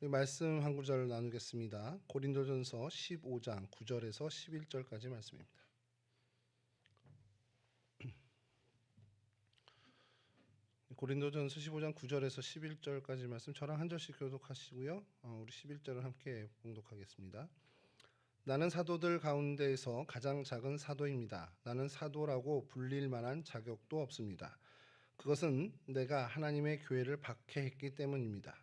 말씀 한 구절 나누겠습니다. 고린도전서 15장 9절에서 11절까지 말씀입니다. 고린도전서 15장 9절에서 11절까지 말씀 저랑 한 절씩 교독하시고요. 어, 우리 11절을 함께 봉독하겠습니다. 나는 사도들 가운데에서 가장 작은 사도입니다. 나는 사도라고 불릴 만한 자격도 없습니다. 그것은 내가 하나님의 교회를 박해했기 때문입니다.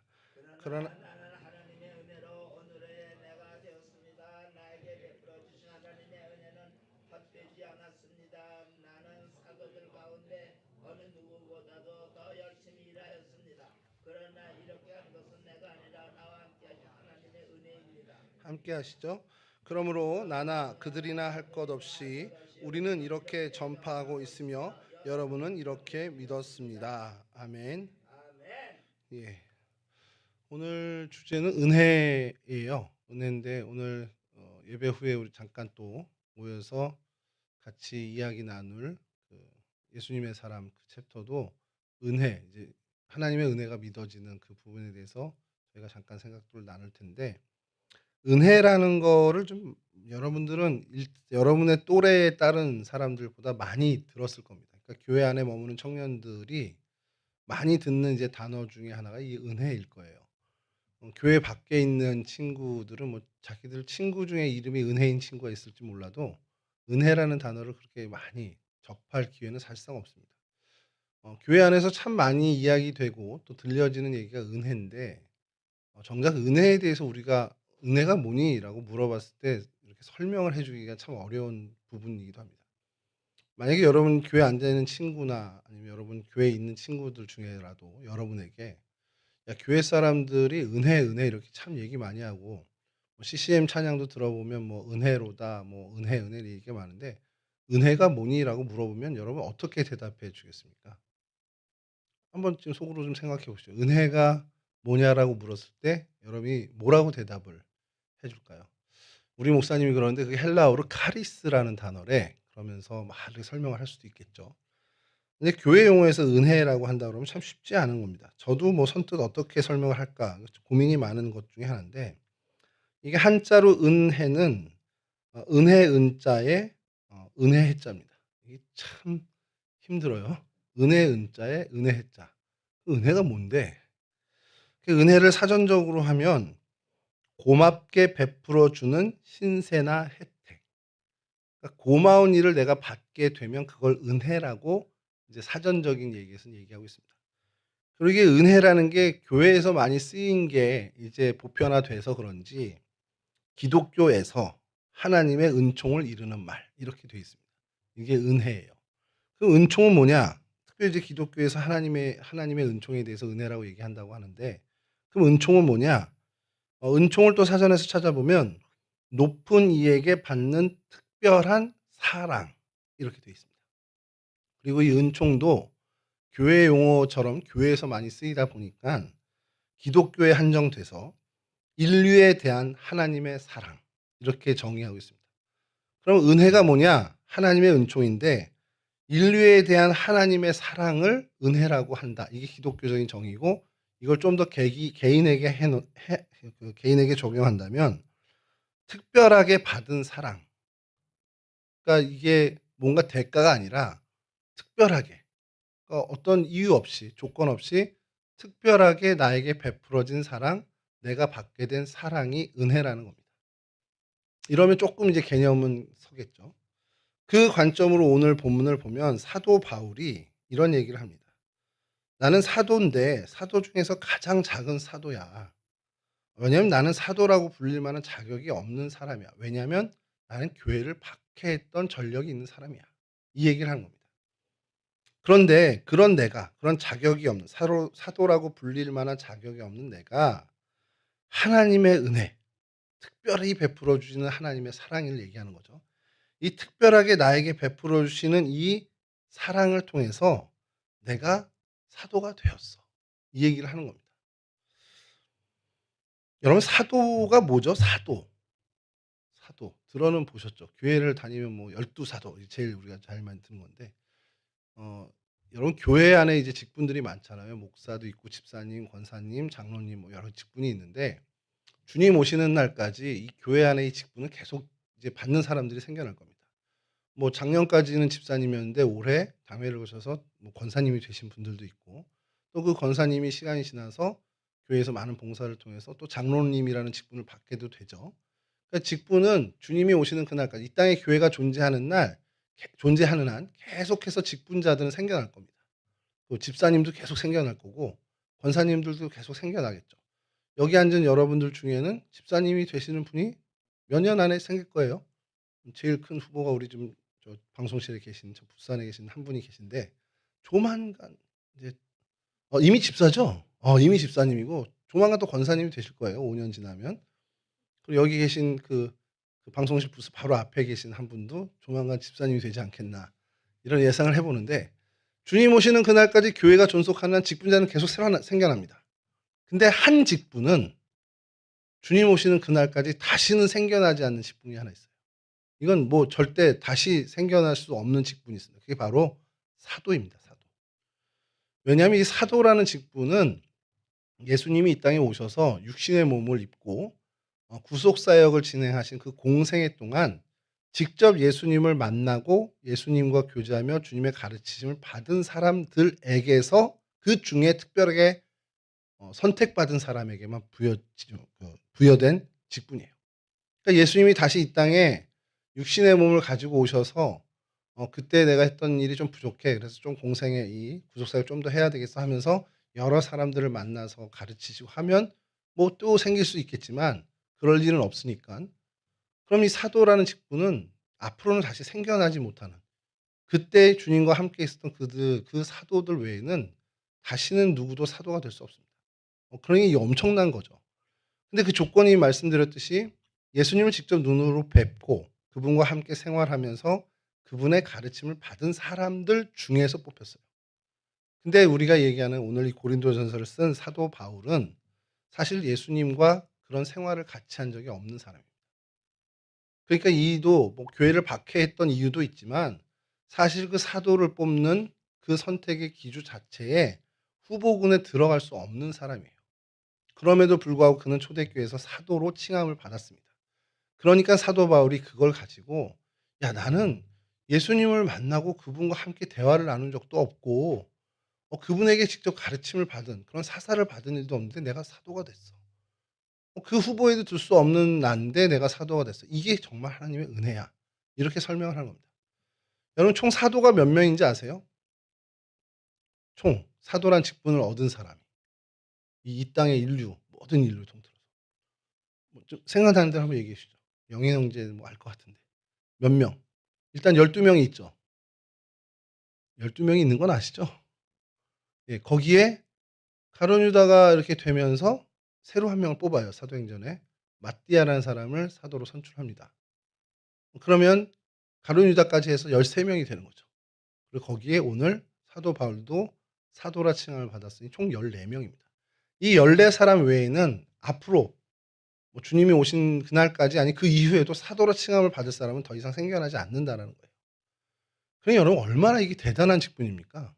그러나 나는 하나님의 은혜로 오늘의 내가 되었습니다. 나에게 베풀어 주신 하나님의 은혜는 헛되지 않았습니다. 나는 사도들 가운데 어느 누구보다도 더 열심히 일하였습니다. 그러나 이렇게 한 것은 내가 아니라 나와 함께 하신 하나님의 은혜입니다. 함께 하시죠. 그러므로 나나 그들이나 할 것 없이 우리는 이렇게 전파하고 있으며 여러분은 이렇게 믿었습니다. 아멘. 예. 오늘 주제는 은혜예요. 은혜인데 오늘 어, 예배 후에 우리 잠깐 또 모여서 같이 이야기 나눌 그 예수님의 사람 그 챕터도 은혜 이제 하나님의 은혜가 믿어지는 그 부분에 대해서 저희가 잠깐 생각들을 나눌 텐데 은혜라는 거를 좀 여러분들은 일- 여러분의 또래에 따른 사람들보다 많이 들었을 겁니다. 그러니까 교회 안에 머무는 청년들이 많이 듣는 이제 단어 중에 하나가 이 은혜일 거예요. 어, 교회 밖에 있는 친구들은 뭐 자기들 친구 중에 이름이 은혜인 친구가 있을지 몰라도 은혜라는 단어를 그렇게 많이 접할 기회는 사실상 없습니다. 어, 교회 안에서 참 많이 이야기되고 또 들려지는 얘기가 은혜인데 어, 정작 은혜에 대해서 우리가 은혜가 뭐니?라고 물어봤을 때 이렇게 설명을 해주기가 참 어려운 부분이기도 합니다. 만약에 여러분 교회 앉아 있는 친구나 아니면 여러분 교회에 있는 친구들 중에라도 여러분에게 야 교회 사람들이 은혜 은혜 이렇게 참 얘기 많이 하고 뭐 CCM 찬양도 들어보면 뭐 은혜로다 뭐 은혜 은혜 얘기가 많은데 은혜가 뭐니라고 물어보면 여러분 어떻게 대답해 주겠습니까? 한번 지금 속으로 좀 생각해 보시죠. 은혜가 뭐냐라고 물었을 때 여러분이 뭐라고 대답을 해줄까요? 우리 목사님이 그러는데 그게 헬라어로 카리스라는 단어래. 그러면서 막 설명을 할 수도 있겠죠. 근데 교회 용어에서 은혜라고 한다 그러면 참 쉽지 않은 겁니다. 저도 뭐 선뜻 어떻게 설명을 할까 고민이 많은 것 중에 하나인데 이게 한자로 은혜는 어, 은혜 은자에 어, 은혜 해자입니다. 이게 참 힘들어요. 은혜 은자에 은혜 해자. 그 은혜가 뭔데? 그 은혜를 사전적으로 하면 고맙게 베풀어 주는 신세나 혜택. 그러니까 고마운 일을 내가 받게 되면 그걸 은혜라고 이제 사전적인 얘기에서는 얘기하고 있습니다. 이게 은혜라는 게 교회에서 많이 쓰인 게 이제 보편화돼서 그런지 기독교에서 하나님의 은총을 이루는 말 이렇게 돼 있습니다. 이게 은혜예요. 그 은총은 뭐냐? 특별히 이제 기독교에서 하나님의 하나님의 은총에 대해서 은혜라고 얘기한다고 하는데 그럼 은총은 뭐냐? 어, 은총을 또 사전에서 찾아보면 높은 이에게 받는 특별한 사랑 이렇게 돼 있습니다. 그리고 이 은총도 교회 용어처럼 교회에서 많이 쓰이다 보니까 기독교에 한정돼서 인류에 대한 하나님의 사랑 이렇게 정의하고 있습니다. 그럼 은혜가 뭐냐? 하나님의 은총인데 인류에 대한 하나님의 사랑을 은혜라고 한다. 이게 기독교적인 정의고 이걸 좀 더 개인에게 해, 해, 그 개인에게 적용한다면 특별하게 받은 사랑. 그러니까 이게 뭔가 대가가 아니라 특별하게 그러니까 어떤 이유 없이 조건 없이 특별하게 나에게 베풀어진 사랑, 내가 받게 된 사랑이 은혜라는 겁니다. 이러면 조금 이제 개념은 서겠죠. 그 관점으로 오늘 본문을 보면 사도 바울이 이런 얘기를 합니다. 나는 사도인데 사도 중에서 가장 작은 사도야. 왜냐하면 나는 사도라고 불릴 만한 자격이 없는 사람이야. 왜냐하면 나는 교회를 박해했던 전력이 있는 사람이야. 이 얘기를 하는 겁니다. 그런데 그런 내가 그런 자격이 없는 사도, 사도라고 불릴 만한 자격이 없는 내가 하나님의 은혜, 특별히 베풀어 주시는 하나님의 사랑을 얘기하는 거죠. 이 특별하게 나에게 베풀어 주시는 이 사랑을 통해서 내가 사도가 되었어. 이 얘기를 하는 겁니다. 여러분 사도가 뭐죠? 사도. 사도. 들어는 보셨죠? 교회를 다니면 뭐 열두 사도 제일 우리가 잘 듣는 건데 어 여러분 교회 안에 이제 직분들이 많잖아요. 목사도 있고 집사님, 권사님, 장로님 뭐 여러 직분이 있는데 주님 오시는 날까지 이 교회 안에 이 직분은 계속 이제 받는 사람들이 생겨날 겁니다. 뭐 작년까지는 집사님이었는데 올해 당회를 거셔서 뭐 권사님이 되신 분들도 있고 또 그 권사님이 시간이 지나서 교회에서 많은 봉사를 통해서 또 장로님이라는 직분을 받게도 되죠. 그러니까 직분은 주님이 오시는 그날까지 이 땅에 교회가 존재하는 날 개- 존재하는 한 계속해서 직분자들은 생겨날 겁니다. 또 집사님도 계속 생겨날 거고 권사님들도 계속 생겨나겠죠. 여기 앉은 여러분들 중에는 집사님이 되시는 분이 몇 년 안에 생길 거예요. 제일 큰 후보가 우리 좀 저 방송실에 계신 저 부산에 계신 한 분이 계신데 조만간 이제 어, 이미 집사죠. 어, 이미 집사님이고 조만간 또 권사님이 되실 거예요. 5년 지나면. 그리고 여기 계신 그, 그 방송실 부스 바로 앞에 계신 한 분도 조만간 집사님이 되지 않겠나 이런 예상을 해보는데 주님 오시는 그날까지 교회가 존속하는 한 직분자는 계속 새로 나- 생겨납니다. 근데 한 직분은 주님 오시는 그날까지 다시는 생겨나지 않는 직분이 하나 있어요. 이건 뭐 절대 다시 생겨날 수 없는 직분이 있습니다. 그게 바로 사도입니다. 사도. 왜냐하면 이 사도라는 직분은 예수님이 이 땅에 오셔서 육신의 몸을 입고 어, 구속 사역을 진행하신 그 공생애 동안 직접 예수님을 만나고 예수님과 교제하며 주님의 가르치심을 받은 사람들에게서 그 중에 특별하게 어, 선택받은 사람에게만 부여, 그, 부여된 직분이에요. 그러니까 예수님이 다시 이 땅에 육신의 몸을 가지고 오셔서 어, 그때 내가 했던 일이 좀 부족해. 그래서 좀 공생의 이 구속사를 좀 더 해야 되겠어 하면서 여러 사람들을 만나서 가르치시고 하면 뭐 또 생길 수 있겠지만 그럴 일은 없으니까. 그럼 이 사도라는 직분은 앞으로는 다시 생겨나지 못하는 그때 주님과 함께 있었던 그들 그 사도들 외에는 다시는 누구도 사도가 될 수 없습니다. 어, 그러니 이 엄청난 거죠. 근데 그 조건이 말씀드렸듯이 예수님을 직접 눈으로 뵙고 그분과 함께 생활하면서 그분의 가르침을 받은 사람들 중에서 뽑혔어요. 근데 우리가 얘기하는 오늘 이 고린도전서를 쓴 사도 바울은 사실 예수님과 그런 생활을 같이 한 적이 없는 사람입니다. 그러니까 이도 뭐 교회를 박해했던 이유도 있지만 사실 그 사도를 뽑는 그 선택의 기주 자체에 후보군에 들어갈 수 없는 사람이에요. 그럼에도 불구하고 그는 초대교회에서 사도로 칭함을 받았습니다. 그러니까 사도 바울이 그걸 가지고 야 나는 예수님을 만나고 그분과 함께 대화를 나눈 적도 없고 어, 그분에게 직접 가르침을 받은 그런 사사를 받은 일도 없는데 내가 사도가 됐어. 어, 그 후보에도 들수 없는 난데 내가 사도가 됐어. 이게 정말 하나님의 은혜야. 이렇게 설명을 하는 겁니다. 여러분 총 사도가 몇 명인지 아세요? 총 사도란 직분을 얻은 사람이 이, 이 땅의 인류 모든 인류 통틀어서 뭐좀 생각나는 대로 한번 얘기해 주시죠. 영희 형제 뭐알 것 같은데 몇 명? 일단 12명이 있죠. 12명이 있는 건 아시죠? 예, 거기에 가론 유다가 이렇게 되면서 새로 한 명을 뽑아요. 사도행전에 마띠아라는 사람을 사도로 선출합니다. 그러면 가론 유다까지 해서 13명이 되는 거죠. 그리고 거기에 오늘 사도 바울도 사도라 칭함을 받았으니 총 14명입니다. 이 14사람 외에는 앞으로 뭐 주님이 오신 그날까지 아니 그 이후에도 사도라 칭함을 받을 사람은 더 이상 생겨나지 않는다라는 거예요. 그러니 여러분 얼마나 이게 대단한 직분입니까?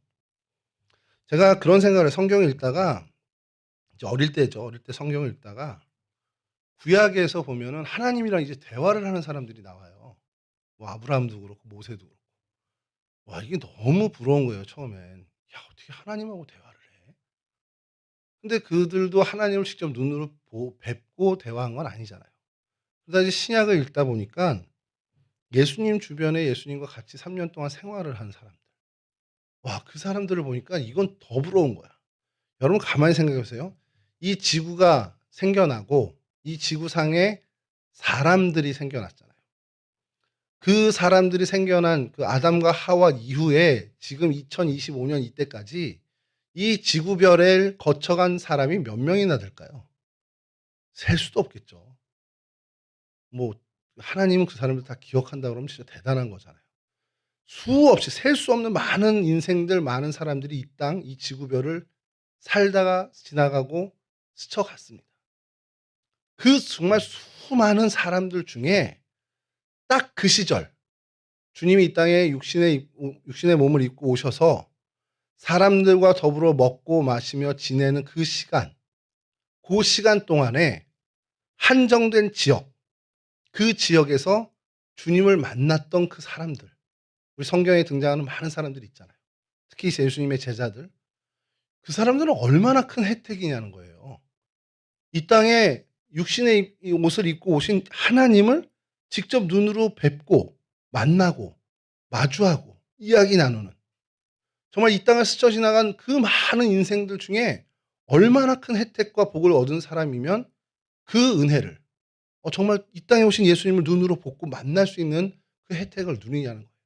제가 그런 생각을 성경을 읽다가 어릴 때죠. 어릴 때 성경을 읽다가 구약에서 보면은 하나님이랑 이제 대화를 하는 사람들이 나와요. 뭐 아브라함도 그렇고 모세도 그렇고. 와 이게 너무 부러운 거예요 처음엔. 야 어떻게 하나님하고 대화를 해? 근데 그들도 하나님을 직접 눈으로 보, 뵙고 대화한 건 아니잖아요. 이제 신약을 읽다 보니까 예수님 주변에 예수님과 같이 3년 동안 생활을 한 사람들. 와, 그 사람들을 보니까 이건 더 부러운 거야. 여러분 가만히 생각해 보세요. 이 지구가 생겨나고 이 지구상에 사람들이 생겨났잖아요. 그 사람들이 생겨난 그 아담과 하와 이후에 지금 2025년 이때까지 이 지구별을 거쳐간 사람이 몇 명이나 될까요? 셀 수도 없겠죠. 뭐 하나님은 그 사람들 다 기억한다 그러면 진짜 대단한 거잖아요. 수없이 셀 수 없는 많은 인생들, 많은 사람들이 이 땅, 이 지구별을 살다가 지나가고 스쳐갔습니다. 그 정말 수많은 사람들 중에 딱 그 시절 주님이 이 땅에 육신의, 입- 육신의 몸을 입고 오셔서 사람들과 더불어 먹고 마시며 지내는 그 시간, 그 시간 동안에 한정된 지역, 그 지역에서 주님을 만났던 그 사람들, 우리 성경에 등장하는 많은 사람들이 있잖아요. 특히 예수님의 제자들. 그 사람들은 얼마나 큰 혜택이냐는 거예요. 이 땅에 육신의 이 옷을 입고 오신 하나님을 직접 눈으로 뵙고 만나고 마주하고 이야기 나누는 정말 이 땅을 스쳐 지나간 그 많은 인생들 중에 얼마나 큰 혜택과 복을 얻은 사람이면 그 은혜를 어, 정말 이 땅에 오신 예수님을 눈으로 보고 만날 수 있는 그 혜택을 누리냐는 거예요.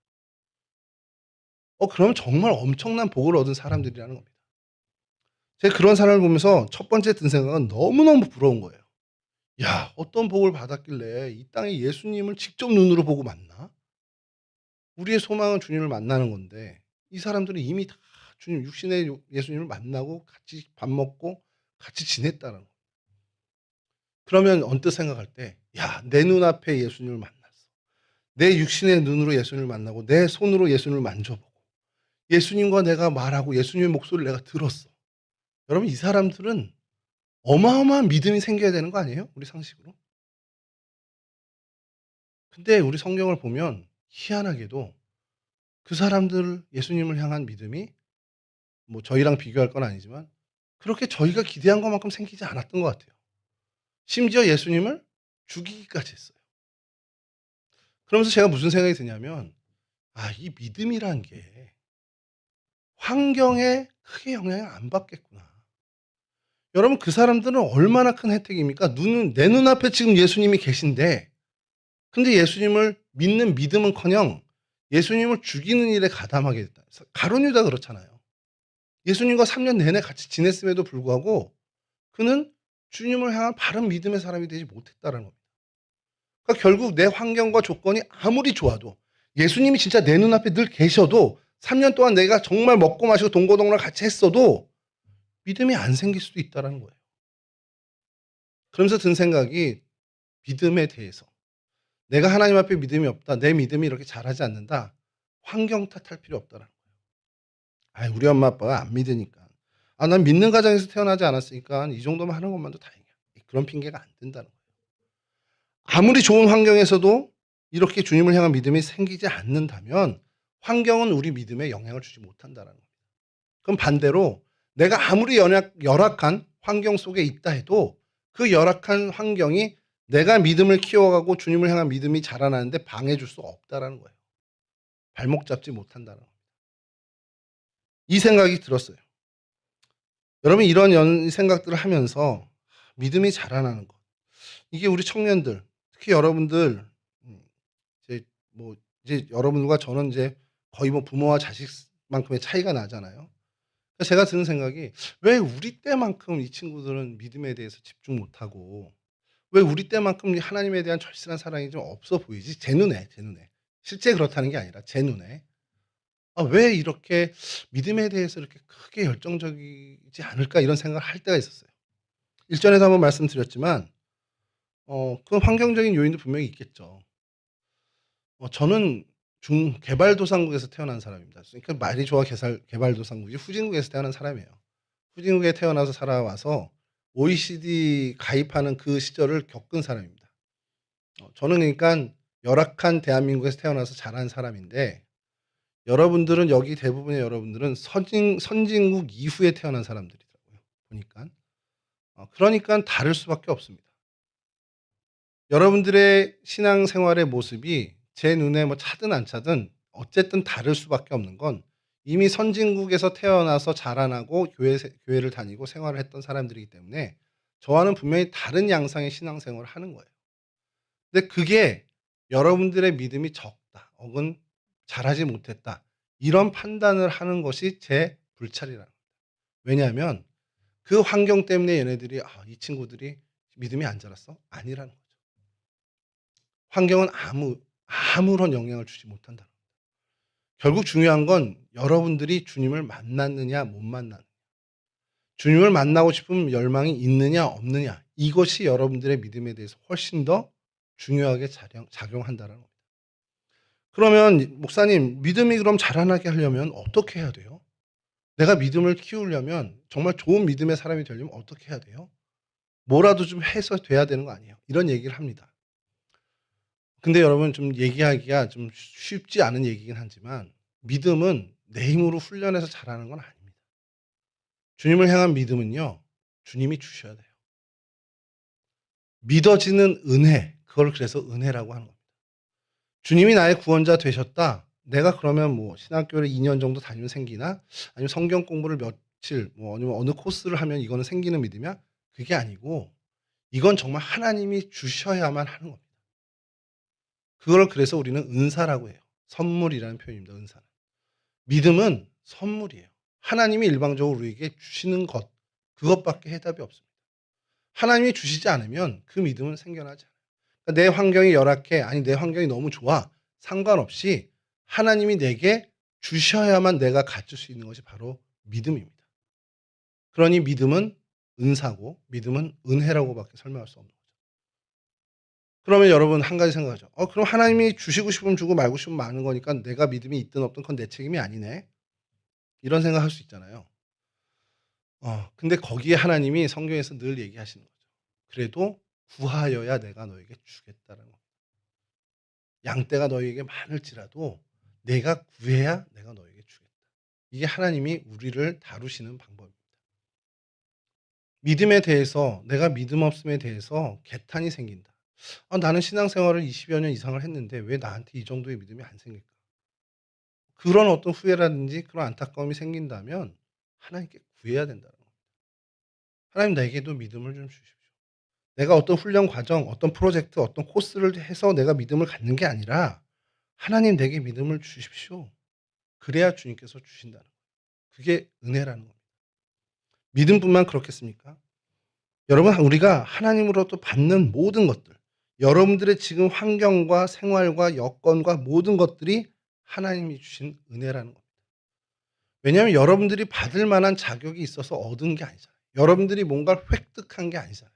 어, 그러면 정말 엄청난 복을 얻은 사람들이라는 겁니다. 제가 그런 사람을 보면서 첫 번째 든 생각은 너무너무 부러운 거예요. 야, 어떤 복을 받았길래 이 땅에 예수님을 직접 눈으로 보고 만나? 우리의 소망은 주님을 만나는 건데 이 사람들은 이미 다 주님 육신의 예수님을 만나고 같이 밥 먹고 같이 지냈다는 거예요. 그러면 언뜻 생각할 때, 야, 내 눈앞에 예수님을 만났어. 내 육신의 눈으로 예수님을 만나고 내 손으로 예수님을 만져보고 예수님과 내가 말하고 예수님의 목소리를 내가 들었어. 여러분 이 사람들은 어마어마한 믿음이 생겨야 되는 거 아니에요? 우리 상식으로. 근데 우리 성경을 보면 희한하게도 그 사람들 예수님을 향한 믿음이 뭐 저희랑 비교할 건 아니지만 그렇게 저희가 기대한 것만큼 생기지 않았던 것 같아요. 심지어 예수님을 죽이기까지 했어요. 그러면서 제가 무슨 생각이 드냐면 아, 이 믿음이란 게 환경에 크게 영향을 안 받겠구나. 여러분 그 사람들은 얼마나 큰 혜택입니까? 눈은 내 눈앞에 지금 예수님이 계신데 근데 예수님을 믿는 믿음은커녕 예수님을 죽이는 일에 가담하게 됐다. 가론유다 그렇잖아요. 예수님과 3년 내내 같이 지냈음에도 불구하고 그는 주님을 향한 바른 믿음의 사람이 되지 못했다는 겁니다. 그러니까 결국 내 환경과 조건이 아무리 좋아도 예수님이 진짜 내 눈앞에 늘 계셔도 3년 동안 내가 정말 먹고 마시고 동고동락 같이 했어도 믿음이 안 생길 수도 있다는 거예요. 그러면서 든 생각이 믿음에 대해서 내가 하나님 앞에 믿음이 없다. 내 믿음이 이렇게 잘하지 않는다. 환경 탓할 필요 없다는 거예요. 아, 우리 엄마 아빠가 안 믿으니까. 아, 난 믿는 가정에서 태어나지 않았으니까 이 정도만 하는 것만도 다행이야. 그런 핑계가 안 된다는 거예요. 아무리 좋은 환경에서도 이렇게 주님을 향한 믿음이 생기지 않는다면 환경은 우리 믿음에 영향을 주지 못한다는 겁니다. 그럼 반대로 내가 아무리 연약, 열악한 환경 속에 있다 해도 그 열악한 환경이 내가 믿음을 키워가고 주님을 향한 믿음이 자라나는데 방해줄 수 없다라는 거예요. 발목 잡지 못한다는 겁니다. 이 생각이 들었어요. 여러분 이런 연- 생각들을 하면서 믿음이 자라나는 것. 이게 우리 청년들, 특히 여러분들 음, 이제 뭐 이제 여러분과 저는 이제 거의 뭐 부모와 자식만큼의 차이가 나잖아요. 제가 드는 생각이 왜 우리 때만큼 이 친구들은 믿음에 대해서 집중 못하고 왜 우리 때만큼 하나님에 대한 절실한 사랑이 좀 없어 보이지? 제 눈에, 제 눈에. 실제 그렇다는 게 아니라 제 눈에. 아, 왜 이렇게 믿음에 대해서 이렇게 크게 열정적이지 않을까 이런 생각을 할 때가 있었어요. 일전에도 한번 말씀드렸지만 어, 그 환경적인 요인도 분명히 있겠죠. 어, 저는 중 개발도상국에서 태어난 사람입니다. 그러니까 말이 좋아 개발, 개발도상국이 후진국에서 태어난 사람이에요. 후진국에 태어나서 살아와서 OECD 가입하는 그 시절을 겪은 사람입니다. 어, 저는 그러니까 열악한 대한민국에서 태어나서 자란 사람인데 여러분들은 여기 대부분의 여러분들은 선진, 선진국 이후에 태어난 사람들이더라고요. 보니까. 어, 그러니까 다를 수밖에 없습니다. 여러분들의 신앙생활의 모습이 제 눈에 뭐 차든 안 차든 어쨌든 다를 수밖에 없는 건 이미 선진국에서 태어나서 자라나고 교회, 교회를 다니고 생활을 했던 사람들이기 때문에 저와는 분명히 다른 양상의 신앙생활을 하는 거예요. 근데 그게 여러분들의 믿음이 적다, 혹은 잘하지 못했다, 이런 판단을 하는 것이 제 불찰이라는 겁니다. 왜냐하면 그 환경 때문에 얘네들이 아, 이 친구들이 믿음이 안 자랐어? 아니라는 거죠. 환경은 아무 아무런 영향을 주지 못한다. 결국 중요한 건 여러분들이 주님을 만났느냐 못 만났느냐. 주님을 만나고 싶은 열망이 있느냐 없느냐. 이것이 여러분들의 믿음에 대해서 훨씬 더 중요하게 작용, 작용한다는 겁니다. 그러면 목사님 믿음이 그럼 자라나게 하려면 어떻게 해야 돼요? 내가 믿음을 키우려면 정말 좋은 믿음의 사람이 되려면 어떻게 해야 돼요? 뭐라도 좀 해서 돼야 되는 거 아니에요? 이런 얘기를 합니다. 근데 여러분 좀 얘기하기가 좀 쉽지 않은 얘기긴 하지만 믿음은 내 힘으로 훈련해서 잘하는 건 아닙니다. 주님을 향한 믿음은요. 주님이 주셔야 돼요. 믿어지는 은혜, 그걸 그래서 은혜라고 하는 겁니다. 주님이 나의 구원자 되셨다. 내가 그러면 뭐 신학교를 2년 정도 다니면 생기나? 아니면 성경 공부를 며칠 뭐 아니면 어느 코스를 하면 이거는 생기는 믿음이야? 그게 아니고 이건 정말 하나님이 주셔야만 하는 겁니다. 그걸 그래서 우리는 은사라고 해요. 선물이라는 표현입니다. 은사는. 믿음은 선물이에요. 하나님이 일방적으로 우리에게 주시는 것 그것밖에 해답이 없습니다. 하나님이 주시지 않으면 그 믿음은 생겨나지 않아요. 그러니까 내 환경이 열악해 아니 내 환경이 너무 좋아 상관없이 하나님이 내게 주셔야만 내가 가질 수 있는 것이 바로 믿음입니다. 그러니 믿음은 은사고 믿음은 은혜라고밖에 설명할 수 없는 거죠. 그러면 여러분 한 가지 생각하죠. 어 그럼 하나님이 주시고 싶으면 주고 말고 싶으면 마는 거니까 내가 믿음이 있든 없든 그건 내 책임이 아니네. 이런 생각할 수 있잖아요. 어 근데 거기에 하나님이 성경에서 늘 얘기하시는 거죠. 그래도 구하여야 내가 너에게 주겠다는 겁니다. 양떼가 너에게 많을지라도 내가 구해야 내가 너에게 주겠다. 이게 하나님이 우리를 다루시는 방법입니다. 믿음에 대해서 내가 믿음 없음에 대해서 개탄이 생긴다. 아, 나는 신앙생활을 20여 년 이상을 했는데 왜 나한테 이 정도의 믿음이 안 생길까? 그런 어떤 후회라든지 그런 안타까움이 생긴다면 하나님께 구해야 된다는 겁니다. 하나님 내게도 믿음을 좀 주십시오. 내가 어떤 훈련 과정, 어떤 프로젝트, 어떤 코스를 해서 내가 믿음을 갖는 게 아니라 하나님 내게 믿음을 주십시오. 그래야 주님께서 주신다는 거예요. 그게 은혜라는 겁니다. 믿음뿐만 그렇겠습니까? 여러분 우리가 하나님으로부터 받는 모든 것들, 여러분들의 지금 환경과 생활과 여건과 모든 것들이 하나님이 주신 은혜라는 겁니다. 왜냐하면 여러분들이 받을 만한 자격이 있어서 얻은 게 아니잖아요. 여러분들이 뭔가를 획득한 게 아니잖아요.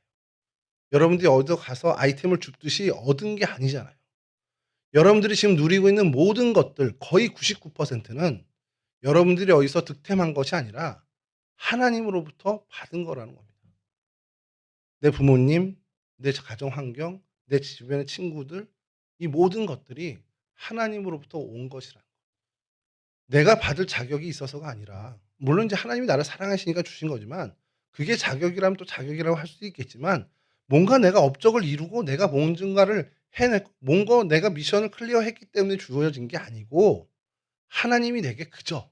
여러분들이 어디 가서 아이템을 줍듯이 얻은 게 아니잖아요. 여러분들이 지금 누리고 있는 모든 것들 거의 99%는 여러분들이 어디서 득템한 것이 아니라 하나님으로부터 받은 거라는 겁니다. 내 부모님, 내 가정 환경, 내 주변의 친구들 이 모든 것들이 하나님으로부터 온 것이라는. 내가 받을 자격이 있어서가 아니라 물론 이제 하나님이 나를 사랑하시니까 주신 거지만 그게 자격이라면 또 자격이라고 할 수도 있겠지만 뭔가 내가 업적을 이루고 내가 뭔가를 해냈고 뭔가 내가 미션을 클리어했기 때문에 주어진 게 아니고 하나님이 내게 그저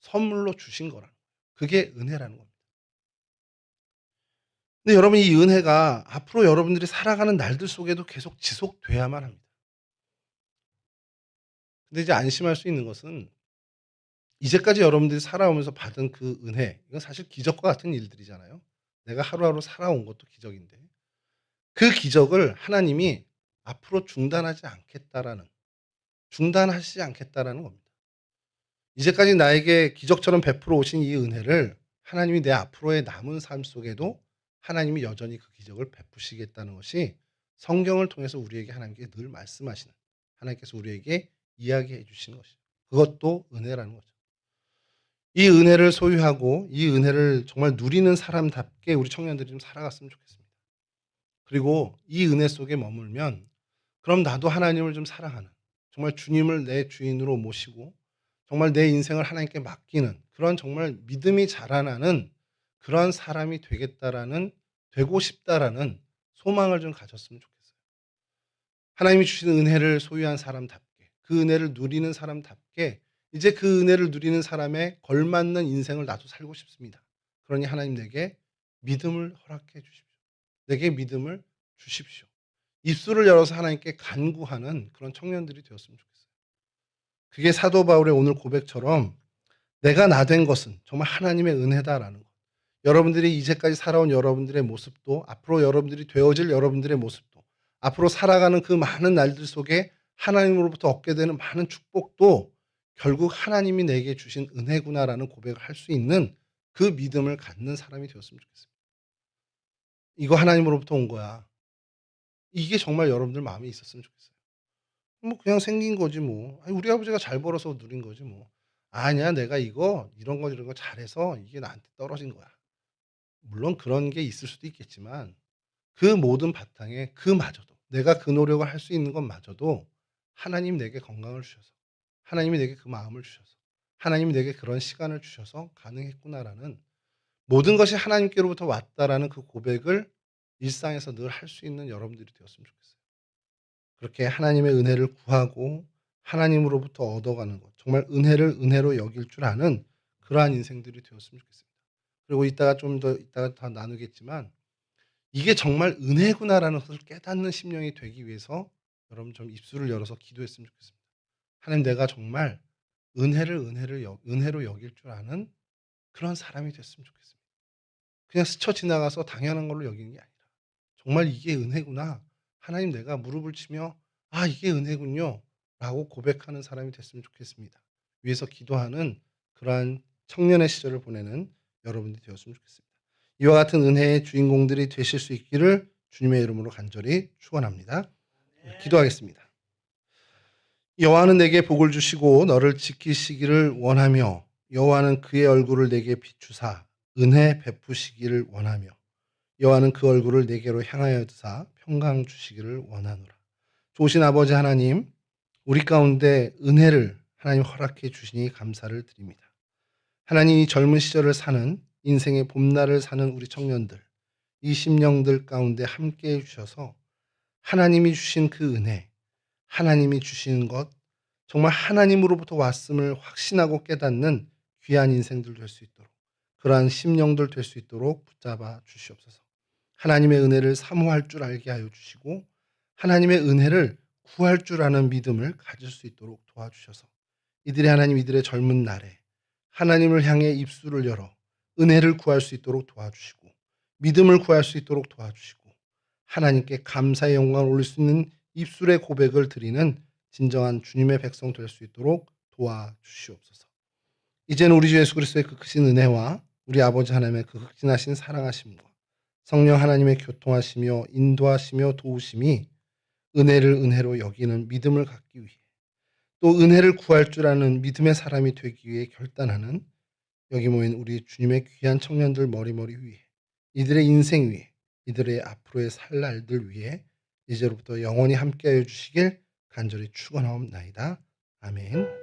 선물로 주신 거라는 거예요. 그게 은혜라는 겁니다. 근데 여러분 이 은혜가 앞으로 여러분들이 살아가는 날들 속에도 계속 지속돼야만 합니다. 근데 이제 안심할 수 있는 것은 이제까지 여러분들이 살아오면서 받은 그 은혜, 이건 사실 기적과 같은 일들이잖아요. 내가 하루하루 살아온 것도 기적인데 그 기적을 하나님이 앞으로 중단하지 않겠다라는 중단하시지 않겠다라는 겁니다. 이제까지 나에게 기적처럼 베풀어 오신 이 은혜를 하나님이 내 앞으로의 남은 삶 속에도 하나님이 여전히 그 기적을 베푸시겠다는 것이 성경을 통해서 우리에게 하나님께 늘 말씀하시는 하나님께서 우리에게 이야기해 주시는 것이죠. 그것도 은혜라는 거죠. 이 은혜를 소유하고 이 은혜를 정말 누리는 사람답게 우리 청년들이 좀 살아갔으면 좋겠습니다. 그리고 이 은혜 속에 머물면 그럼 나도 하나님을 좀 사랑하는 정말 주님을 내 주인으로 모시고 정말 내 인생을 하나님께 맡기는 그런 정말 믿음이 자라나는 그런 사람이 되겠다라는 되고 싶다라는 소망을 좀 가졌으면 좋겠어요. 하나님이 주시는 은혜를 소유한 사람답게 그 은혜를 누리는 사람답게 이제 그 은혜를 누리는 사람에 걸맞는 인생을 나도 살고 싶습니다. 그러니 하나님 내게 믿음을 허락해 주십시오. 내게 믿음을 주십시오. 입술을 열어서 하나님께 간구하는 그런 청년들이 되었으면 좋겠어요. 그게 사도 바울의 오늘 고백처럼 내가 나 된 것은 정말 하나님의 은혜다라는 것. 여러분들이 이제까지 살아온 여러분들의 모습도 앞으로 여러분들이 되어질 여러분들의 모습도 앞으로 살아가는 그 많은 날들 속에 하나님으로부터 얻게 되는 많은 축복도 결국 하나님이 내게 주신 은혜구나라는 고백을 할 수 있는 그 믿음을 갖는 사람이 되었으면 좋겠습니다. 이거 하나님으로부터 온 거야. 이게 정말 여러분들 마음에 있었으면 좋겠어요. 뭐 그냥 생긴 거지 뭐. 우리 아버지가 잘 벌어서 누린 거지 뭐. 아니야 내가 이거 이런 거 이런 거 잘해서 이게 나한테 떨어진 거야. 물론 그런 게 있을 수도 있겠지만 그 모든 바탕에 그마저도 내가 그 노력을 할 수 있는 것마저도 하나님 내게 건강을 주셔서 하나님이 내게 그 마음을 주셔서 하나님이 내게 그런 시간을 주셔서 가능했구나라는 모든 것이 하나님께로부터 왔다라는 그 고백을 일상에서 늘 할 수 있는 여러분들이 되었으면 좋겠어요. 그렇게 하나님의 은혜를 구하고 하나님으로부터 얻어가는 것, 정말 은혜를 은혜로 여길 줄 아는 그러한 인생들이 되었으면 좋겠습니다. 그리고 이따가 좀 더 이따가 더 나누겠지만 이게 정말 은혜구나라는 것을 깨닫는 심령이 되기 위해서 여러분 좀 입술을 열어서 기도했으면 좋겠습니다. 하나님 내가 정말 은혜를 은혜를 여, 은혜로 여길 줄 아는 그런 사람이 됐으면 좋겠습니다. 그냥 스쳐 지나가서 당연한 걸로 여기는 게 아니라 정말 이게 은혜구나. 하나님 내가 무릎을 치며 아 이게 은혜군요. 라고 고백하는 사람이 됐으면 좋겠습니다. 위해서 기도하는 그러한 청년의 시절을 보내는 여러분들이 되었으면 좋겠습니다. 이와 같은 은혜의 주인공들이 되실 수 있기를 주님의 이름으로 간절히 축원합니다. 기도하겠습니다. 여호와는 내게 복을 주시고 너를 지키시기를 원하며 여호와는 그의 얼굴을 내게 비추사 은혜 베푸시기를 원하며 여호와는 그 얼굴을 내게로 향하여 드사 평강 주시기를 원하노라. 좋으신 아버지 하나님, 우리 가운데 은혜를 하나님 허락해 주시니 감사를 드립니다. 하나님 이 젊은 시절을 사는 인생의 봄날을 사는 우리 청년들, 이 심령들 가운데 함께 해 주셔서 하나님이 주신 그 은혜, 하나님이 주신 것, 정말 하나님으로부터 왔음을 확신하고 깨닫는 귀한 인생들 될 수 있도록 그러한 심령들 될 수 있도록 붙잡아 주시옵소서. 하나님의 은혜를 사모할 줄 알게 하여 주시고 하나님의 은혜를 구할 줄 아는 믿음을 가질 수 있도록 도와주셔서 이들의 하나님 이들의 젊은 날에 하나님을 향해 입술을 열어 은혜를 구할 수 있도록 도와주시고 믿음을 구할 수 있도록 도와주시고 하나님께 감사의 영광을 올릴 수 있는 입술의 고백을 드리는 진정한 주님의 백성 될 수 있도록 도와주시옵소서. 이제는 우리 주 예수 그리스도의 그 크신 은혜와 우리 아버지 하나님의 그 극진하신 사랑하심과 성령 하나님의 교통하시며 인도하시며 도우심이 은혜를 은혜로 여기는 믿음을 갖기 위해 또 은혜를 구할 줄 아는 믿음의 사람이 되기 위해 결단하는 여기 모인 우리 주님의 귀한 청년들 머리머리 위에 이들의 인생 위에 이들의 앞으로의 살 날들 위에 이제로부터 영원히 함께하여 주시길 간절히 축원하옵나이다. 아멘.